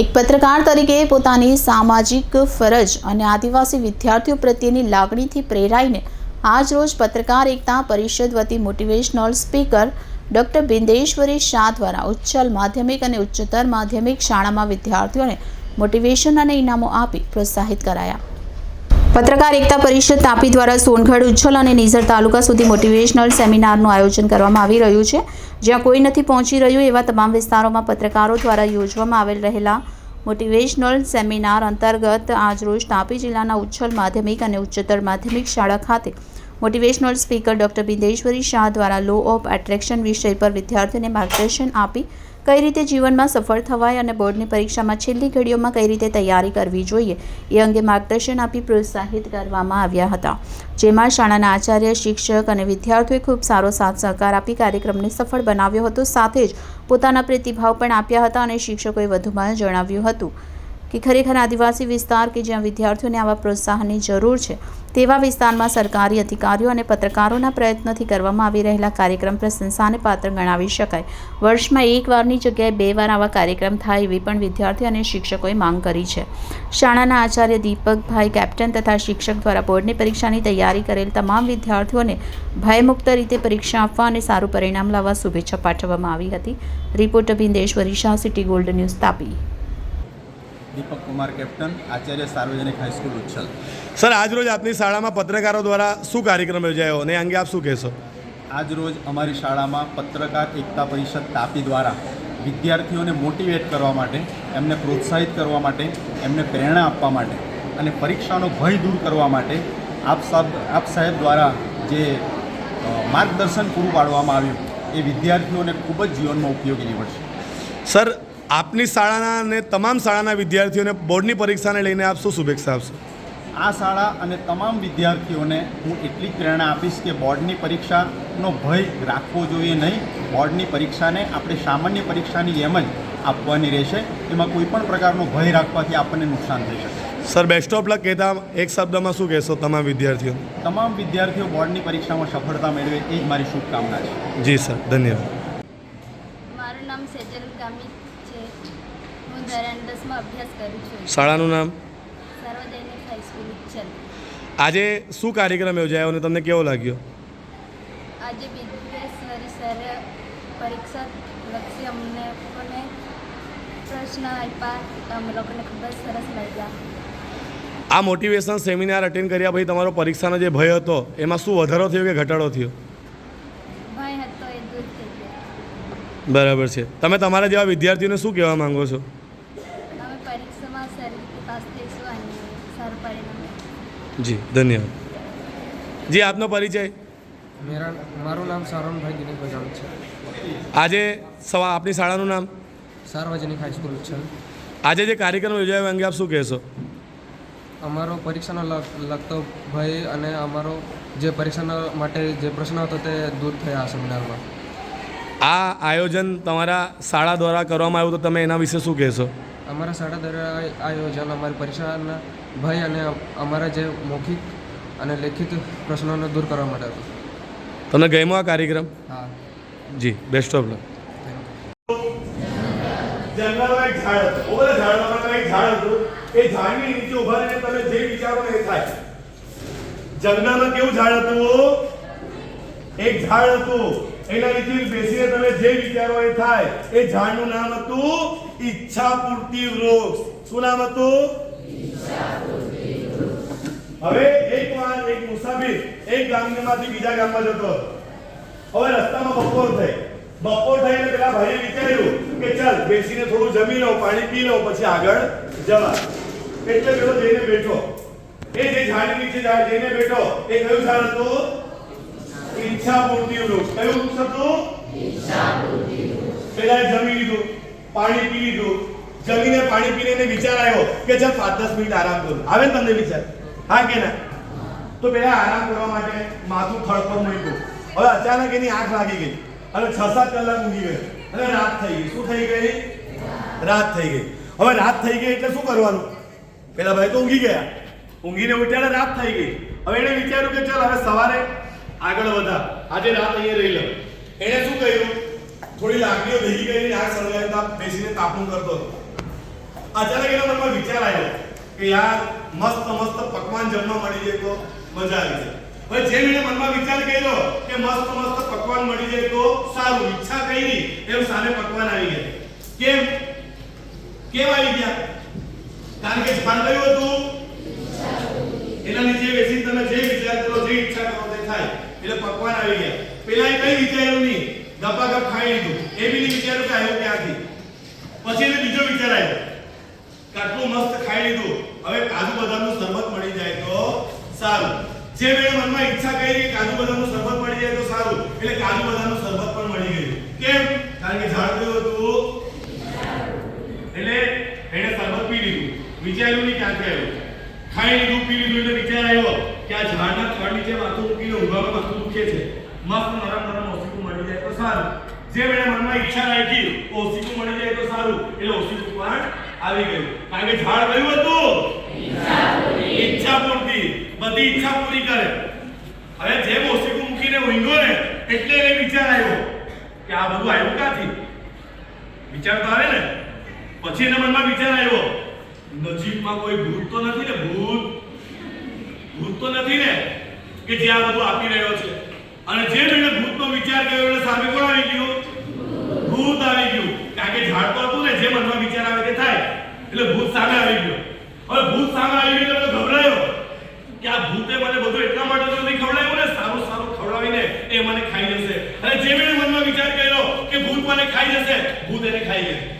એક પત્રકાર તરીકે પોતાની સામાજિક ફરજ અને આદિવાસી વિદ્યાર્થીઓ પ્રત્યેની લાગણીથી પ્રેરાઈને આજ રોજ પત્રકાર એકતા પરિષદ વતી motivational speaker doctor Bindeshwari Shah દ્વારા ઉચ્ચલ માધ્યમિક અને ઉચ્ચતર માધ્યમિક શાળામાં વિદ્યાર્થીઓને મોટિવેશન અને ઇનામો આપી પ્રોત્સાહિત કરાયા. પત્રકાર એકતા પરિષદ તાપી દ્વારા સોનગઢ ઉચ્છલ અને નિઝર તાલુકા સુધી મોટિવેશનલ સેમિનારનું આયોજન કરવામાં આવી રહ્યું છે. જ્યાં કોઈ નથી પહોંચી રહ્યું એવા તમામ વિસ્તારોમાં પત્રકારો દ્વારા યોજવામાં આવેલ રહેલા મોટિવેશનલ સેમિનાર અંતર્ગત આજરોજ તાપી જિલ્લાના ઉચ્છલ માધ્યમિક અને ઉચ્ચતર માધ્યમિક શાળા ખાતે motivational speaker doctor Bindeshwari Shah દ્વારા લો ઓફ એટ્રેક્શન વિષય પર વિદ્યાર્થીઓને માર્ગદર્શન આપી કઈ રીતે જીવનમાં સફળ થવાય અને બોર્ડની પરીક્ષામાં છેલ્લી ઘડીઓમાં કઈ રીતે તૈયારી કરવી જોઈએ એ અંગે માર્ગદર્શન આપી પ્રોત્સાહિત કરવામાં આવ્યા હતા. જેમાં શાળાના આચાર્ય, શિક્ષક અને વિદ્યાર્થીઓએ ખૂબ સારો સાથ સહકાર આપી કાર્યક્રમને સફળ બનાવ્યો હતો. સાથે જ પોતાના પ્રતિભાવ પણ આપ્યા હતા અને શિક્ષકોએ વધુમાં જણાવ્યું હતું. કે ખરેખર આદિવાસી વિસ્તાર કે જ્યાં વિદ્યાર્થીઓને આવા પ્રોત્સાહનની જરૂર છે, તેવા વિસ્તારમાં સરકારી અધિકારીઓ અને પત્રકારોના પ્રયત્નોથી કરવામાં આવી રહેલા કાર્યક્રમ પ્રશંસાને પાત્ર ગણાવી શકાય. વર્ષમાં એક વારની જગ્યાએ બે વાર આવા કાર્યક્રમ થાય એવી પણ વિદ્યાર્થીઓ અને શિક્ષકોએ માંગ કરી છે. શાળાના આચાર્ય દીપકભાઈ કેપ્ટન તથા શિક્ષક દ્વારા બોર્ડની પરીક્ષાની તૈયારી કરેલ તમામ વિદ્યાર્થીઓને ભયમુક્ત રીતે પરીક્ષા આપવા અને સારું પરિણામ લાવવા શુભેચ્છા પાઠવવામાં આવી હતી. Reporter Bindeshwari Shah, city gold news Tapi. Deepak Kumar captain Acharya Sarvajanik high school Uchchhal. Sir આજરોજ આપની શાળામાં પત્રકારો દ્વારા શું કાર્યક્રમ યોજાયો અને અંગે આપ શું કહેશો? આજ રોજ અમારી શાળામાં પત્રકાર એકતા પરિષદ તાપી દ્વારા વિદ્યાર્થીઓને મોટિવેટ કરવા માટે એમને પ્રોત્સાહિત કરવા માટે એમને પ્રેરણા આપવા માટે અને પરીક્ષાનો ભય દૂર કરવા માટે આપ સાહેબ આપ સાહેબ દ્વારા જે માર્ગદર્શન પૂરું પાડવામાં આવ્યું એ વિદ્યાર્થીઓને ખૂબ જ જીવનમાં ઉપયોગી નીવડશે. સર આપની શાળાના અને તમામ શાળાના વિદ્યાર્થીઓને બોર્ડની પરીક્ષાને લઈને આપ શું શુભેચ્છા આપશો. આ શાળા અને તમામ વિદ્યાર્થીઓને હું એટલી પ્રેરણા આપીશ કે બોર્ડની પરીક્ષાનો ભય રાખવો જોઈએ નહીં. બોર્ડની પરીક્ષાને આપણે સામાન્ય પરીક્ષાની એમ જ આપવાની રહેશે. એમાં કોઈ પણ પ્રકારનો ભય રાખવાથી આપણને નુકસાન થઈ શકે. સર બેસ્ટ ઓફ લક કહેતા એક શબ્દમાં શું કહેશો તમામ વિદ્યાર્થીઓ? તમામ વિદ્યાર્થીઓ બોર્ડની પરીક્ષામાં સફળતા મેળવે એ જ મારી શુભકામના છે. જી સર ધન્યવાદ. મારું નામ સેજલ ગામિત છે હું ધોરણ દસમાં અભ્યાસ કરું છું શાળાનું નામ? આજે શું કાર્યક્રમ યોજાયો અને તમને કેવો લાગ્યો? આજે બિદ્વેશ્વરી સરે પરીક્ષા લક્ષી અમને લોકોને પ્રશ્ન આપ્યા અમે લોકોને ખૂબ જ સરસ લાગ્યા. આ મોટિવેશન સેમિનાર અટેન્ડ કર્યા પછી તમારો પરીક્ષાનો જે ભય હતો એમાં શું વધારો થયો કે ઘટાડો થયો? ભય હતો એ દૂર થઈ ગયો. બરાબર છે. તમે તમારા જેવા વિદ્યાર્થીઓને શું કહેવા માંગો છો અમે પરીક્ષામાં સારી રીતે પાસ થઈશું અને સારું પરિણામ મેળવીશું. જી ધન્યવાદ. જી આપનો પરિચય? મેરા મારું નામ સારોનભાઈ દિનેશ જાણ છે. આજે સવા આપની શાળાનું નામ? સાર્વજનિક હાઈસ્કૂલ છે. આજે જે કાર્યક્રમ યોજાયો અંગે આપ શું કહેશો? અમારો પરીક્ષાનો લગ- લગતો ભય અને અમારો જે પરીક્ષાના માટે જે પ્રશ્ન હતો તે દૂર થયા આ સેમિનારમાં. આ આયોજન તમારા શાળા દ્વારા કરવામાં આવ્યું તો તમે એના વિશે શું કહેશો? અમારા શાળા દ્વારા આયોજન અમારી પરીક્ષાના ભય અને અમારા જે મૌખિક અને લેખિત પ્રશ્નોને દૂર કરવા માટે હતો. તમને ગમ્યો આ કાર્યક્રમ? હા. જી બેસ્ટ ઓફ લક જંગલમાં એક ઝાડ હતું. બહુ બધા એક ઝાડ હતું. એ ઝાડની નીચે ઊભા રહીને તમે જે વિચારો એ થાય. જંગલમાં કેવું ઝાડ હતું? એક ઝાડ હતું. એના નીચે બેસીને તમે જે વિચારો એ થાય. એ ઝાડનું નામ હતું ઈચ્છા પૂર્તિ વૃક્ષ. શું નામ હતું? હવે એક વાર એક મુસાફિર એક ગામમાંથી બીજા ગામમાં જતો હવે રસ્તામાં બપોર થઈ. બપોર થઈને પેલા ભાઈએ વિચાર્યું કે ચાલ બેસીને થોડું જમી લઉં પાણી પી લઉં પછી આગળ જવા. એટલે પેલો જઈને બેઠો. એ જે ઝાડની નીચે ઝાડ જઈને બેઠો. એ કયું ઝાડ હતું? ઈચ્છા પૂર્તિ વૃક્ષ કયું વૃક્ષ હતું? પેલા જમી લીધું પાણી પી લીધું. જમીને પાણી પીને એને વિચાર આવ્યો કે ચાલ પાંચ દસ મિનિટ આરામ કરું. આવે ને તમને વિચાર? હા કે ના? તો પેલા આરામ કરવા માટે માથું થડ પર મૂક્યું હવે અચાનક એની આંખ લાગી ગઈ. અને છ સાત કલાક ઊંઘી ગયો. અને રાત થઈ ગઈ. શું થઈ ગઈ? રાત થઈ ગઈ. હવે રાત થઈ ગઈ એટલે શું કરવાનું? પેલા ભાઈ તો ઊંઘી ગયા. ઊંઘીને ઉઠ્યા રાત થઈ ગઈ. હવે એણે વિચાર્યું કે ચાલ, હવે સવારે આગળ વધા. આજે રાત અહીંયા રહી લઉં એણે શું કર્યું? થોડી લાકડીઓ ભેગી કરીને આગ સળગાવી બેસીને તાપણું કરતો હતો. અચાનક એના મનમાં વિચાર આવ્યો કે યાર, મસ્ત મસ્ત પકવાન જમવા મળી જાય તો મજા આવી જાય. હવે જેમ એને મનમાં વિચાર કર્યો કે મસ્ત મસ્ત પકવાન મળી જાય તો સારું, ઈચ્છા કરી એમ સામે પકવાન આવી ગયા. કેમ? કેમ આવી ગયા? કારણ કે સ્થાન કયું હતું, એના નીચે બેસી તમે જે વિચાર કરો, જે ઈચ્છા કરો તે થાય. એટલે પકવાન આવી ગયા. પેલા એ કઈ વિચાર્યું નહીં. ગપાગપ ખાઈ લીધું. એ બી નહીં વિચાર્યું કે આવ્યું ક્યાંથી. પછી એને બીજો વિચાર આવ્યો. આટલું મસ્ત ખાઈ લીધું. હવે કાજુ બદામનું શરબત મળી જાય તો સારું. જે મેં મનમાં ઈચ્છા કરી કે કાજુ બદામનું શરબત મળી જાય તો સારું. એટલે કાજુ બદામનું શરબત પણ મળી ગયું. કેમ? કારણ કે ઝાડ ગયું હતું. એટલે એને શરબત પી લીધું. વિચાર્યું નહીં ક્યાંથી આવ્યું. ખાઈ લીધું, પી લીધું, એટલે વિચાર આવ્યો કે આ ઝાડના થડ નીચે માથું મૂકીને ઊંઘવામાં માથું દુખે છે. મસ્ત નરમ નરમ ઓસીકું મળી જાય તો સારું. જે મેં મનમાં ઈચ્છા રાખી ઓસીકું મળી જાય તો સારું. એટલે ઓસીકું પણ આવી ગયું. કારણ કે ઝાડ કયું હતું. ઈચ્છા પૂર્તિ. બધી ઈચ્છા પૂરી કરે. હવે જે ઓસીકું મૂકીને ઊંઘો ને, એટલે એને વિચાર આવ્યો કે આ બધું આવ્યું ક્યાંથી? વિચાર તો આવે ને. પછી એના મનમાં વિચાર આવ્યો, નજીકમાં કોઈ ભૂત તો નથી ને, ભૂત. ભૂત તો નથી ને, કે જે આ બધું આપી રહ્યો છે. અને જે મને ભૂતનો વિચાર કર્યો એટલે સામે કોણ આવી ગયું? ભૂત આવી ગયું. કારણ કે ઝાડ તો હતું ને, જે મનમાં એટલે ભૂત સામે આવી ગયો. હવે ભૂત સામે આવી ગયો એટલે ગભરાયો. કે આ ભૂતે મને બધું એટલા માટે તો નથી ખવડાવ્યું ને? સારું સારું, ખવડાવીને એ મને ખાઈ જશે. અને જે મેં મનમાં વિચાર કર્યો કે ભૂત મને ખાઈ જશે, ભૂત એને ખાઈ ગયું.